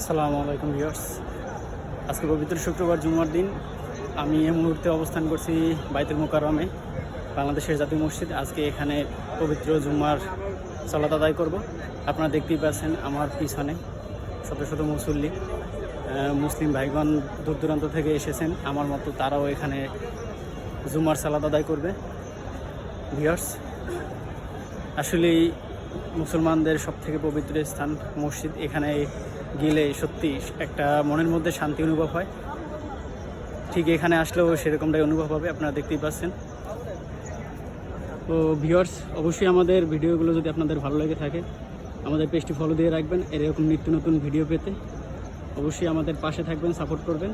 আসসালামু আলাইকুম ভিউয়ার্স। আজকে পবিত্র শুক্রবার জুমার দিন। আমি এই মুহূর্তে অবস্থান করছি বাইতুল মোকারমে বাংলাদেশের জাতীয় মসজিদ। আজকে এখানে পবিত্র জুমার সালাত আদায় করব। আপনারা দেখতেই পাচ্ছেন আমার পিছনে শত শত মুসল্লি মুসলিম ভাইগণ দূর দূরান্ত থেকে এসেছেন। আমার মতো তারাও এখানে জুমার সালাদ আদায় করবে। ভিউয়ার্স, আসলেই মুসলমানদের সব থেকে পবিত্র স্থান মসজিদ এখানে গেলে সত্যি একটা মনের মধ্যে শান্তি অনুভব হয়। ঠিক এখানে আসলেও সেরকমটাই অনুভব হবে, আপনারা দেখতেই পাচ্ছেন। তো ভিউয়ার্স অবশ্যই আমাদের ভিডিওগুলো যদি আপনাদের ভালো লেগে থাকে, আমাদের পেজটি ফলো দিয়ে রাখবেন। এরকম নিত্য নতুন ভিডিও পেতে অবশ্যই আমাদের পাশে থাকবেন সাপোর্ট করবেন।